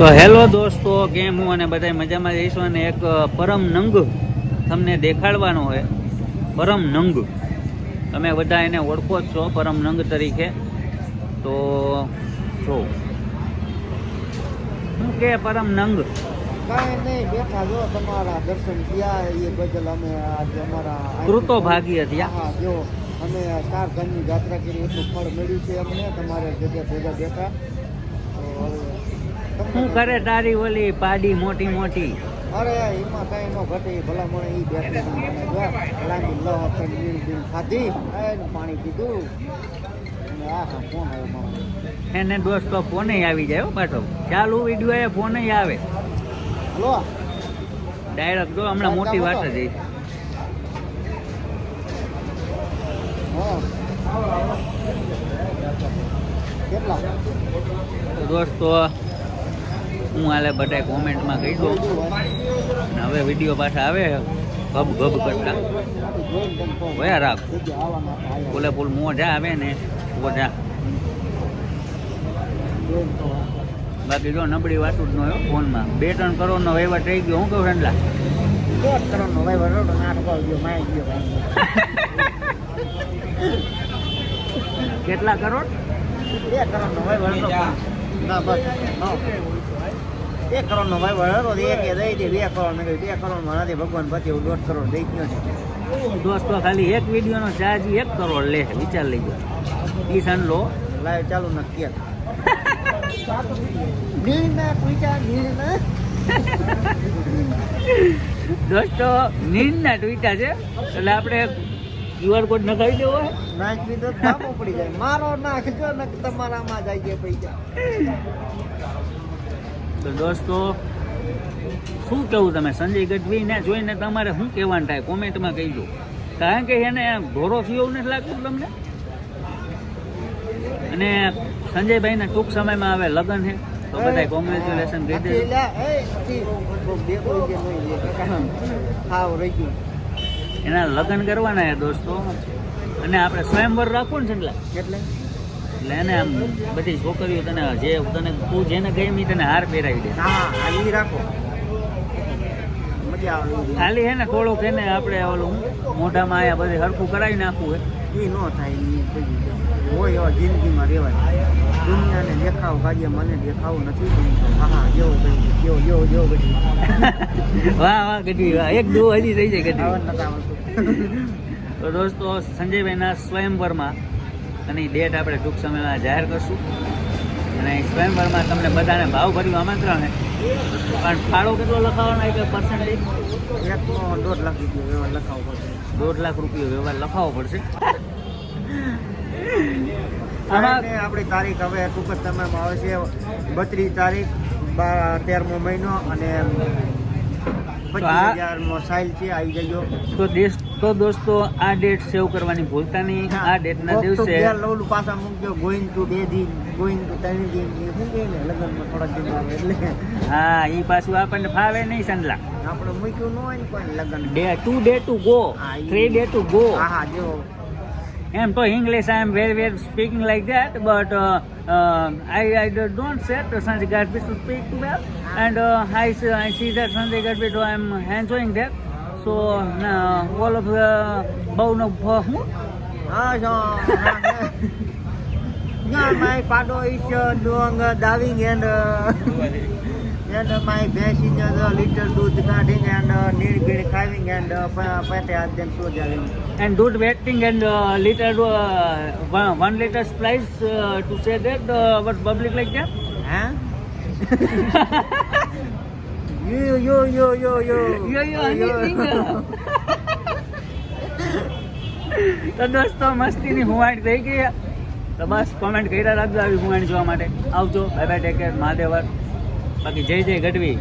તો હેલો દોસ્તો કેમ હું? અને બધા મજામાં જઈશું? અને એક પરમ નંગ તમને દેખાડવાનો હોય. પરમ નંગ. તમે બધા એને ઓળખો જ છો પરમ નંગ તરીકે. તો જો. શું કે પરમ નંગ? કાંઈ નહીં બેઠા જો તમારા દર્શન થયા એ બદલ અમે આજે અમારા કૃતો ભાગી હા જો અમે ચાર ઘરની યાત્રા કરી એટલું ફળ મળ્યું છે અમને તમારે જગ્યા ભેગા બેઠા. તો શું કરે તારી ઓલી પાડી મોટી મોટી? અરે એમાં કઈ ન ઘટે. ભલા મને એ બેઠી લાંબી બીણ બીણ ખાધી. પાણી પીધું. આ હા ફોન આવ્યો એને દોસ્તો ફોને આવી જાય હો પાછો. ચાલુ વીડિયો એ ફોને આવે. હલો? ડાયરેક્ટ જો હમણાં મોટી વાત જ કેટલા? દોસ્તો હું હાલે બધા કોમેન્ટમાં કહી દઉં અને હવે વીડિયો પાછા આવે ગબ ગબ કરતા. વયા રાખ. બોલે બોલ મોજા આવે ને. મોજા બાકી જો નબળી વાતું જ ન હોય ફોનમાં. બે ત્રણ કરોડનો વહીવટ થઈ ગયો. હું કહું સંડલા કેટલા કરોડ? એક કરોડ નો ભાઈ વળેલો એક એ દઈ દે બે કરોડ મેં બે કરોડમાં નથી ભગવાન પછી હું દોઢ કરોડ દઈ ગયો છે. દોસ્તો ખાલી એક વિડીયોનો ચાર્જ એક કરોડ લે વિચાર લઈ ગયો ઈ લો. લાઈવ ચાલુ નક્કી દોસ્તો નીંદના ટ્વીટા છે. એટલે આપણે ક્યુઆર કોડ નખાવી દેવો હોય નાખી દો પડી જાય. મારો નાખજો ને તમારામાં જાય છે પૈસા. તો દોસ્તો શું કહેવું તમે? સંજય ગઢવીને જોઈને તમારે શું કહેવાનું થાય? કોમેન્ટમાં કહીજો. કારણ કે એને ઘોરો થયો નથી લાગતું તમને? અને સંજયભાઈને ટૂંક સમયમાં હવે લગ્ન છે તો બધા કોંગ્રેચ્યુલેશન કહી ગયું. એના લગ્ન કરવાના છે દોસ્તો. અને આપણે સ્વયંવર રાખવું ને એટલે. એટલે? એટલે એને આમ બધી છોકરીઓ તને જે તને તું જેને ગમી તને હાર પહેરાવી દે. હા આ રાખો. ખાલી હે ને થોડુંક એને આપણે ઓલું મોઢામાં આયા બધે હરખું કરાવી નાખવું હે. એ ન થાય હોય એવા જિંદગીમાં રહેવાય દુનિયાને દેખાવ કાઢીએ મને દેખાવ નથી હા જેવો ગઈ જેવો જેવો જેવો વાહ વાહ ગઢવી વાહ. એક દો હજી થઈ જાય ગઢવી. તો દોસ્તો સંજયભાઈના સ્વયંવરમાં અને ડેટ આપણે ટૂંક સમયમાં જાહેર કરશું. અને સ્વયંભરમાં સ્વયંવરમાં તમને બધાને ભાવ ભર્યું આમંત્રણ છે પણ ફાળો કેટલો લખાવવાનો એક પર્સન્ટેજ એકનો દોઢ લાખ રૂપિયા વ્યવહાર લખાવવો પડશે. દોઢ લાખ રૂપિયો વ્યવહાર લખાવવો પડશે? આપણી તારીખ હવે ટૂંક જ સમયમાં આવે છે બત્રીસ તારીખ બાર તેરમો મહિનો અને પચીસ આ- હજારનો સાઇલ છે આવી જજો તો દેશ તો દોસ્તો આ ડેટ સેવ કરવાની ભૂલતા નહીં. આ ડેટના દિવસે પાછા મૂકજો ગોઈંગ ટુ બે દિન ગોઈંગ ટુ ત્રણ દિન એ શું કહે ને લગ્નમાં થોડાક દિન આવે એટલે. હા એ પાછું આપણને ફાવે નહીં સંદલા આપણે મૂક્યું ન હોય ને કોઈ લગ્ન. Day to day to go three day to go હા હા જો. am to English, I am very, very speaking like that, but uh, uh, I, I don't say to Sanjay Garbi to speak well, and uh, I, I see that Sanjay Garbi, I am enjoying that. So uh, all of the bone of my father is uh, doing uh, diving and. Uh, and uh, my भैंस is uh, little doodh cutting and uh, नीर Bir खाविंग and uh, प- पते हाथ दिन सो जाविंग and dude waiting and uh, liter uh, one, one liter splice uh, to say that uh, what public like that हैं यो यो यो यो यो Yo, yo, anything. તો દોસ્તો મસ્તીની હુવાણ થઈ ગઈ તો બસ કોમેન્ટ કર્યા રાખજો આવી હુવાણ જોવા માટે આવજો બાય બાય ટેક કેર મહાદેવર બાકી જય જય ગઢવી.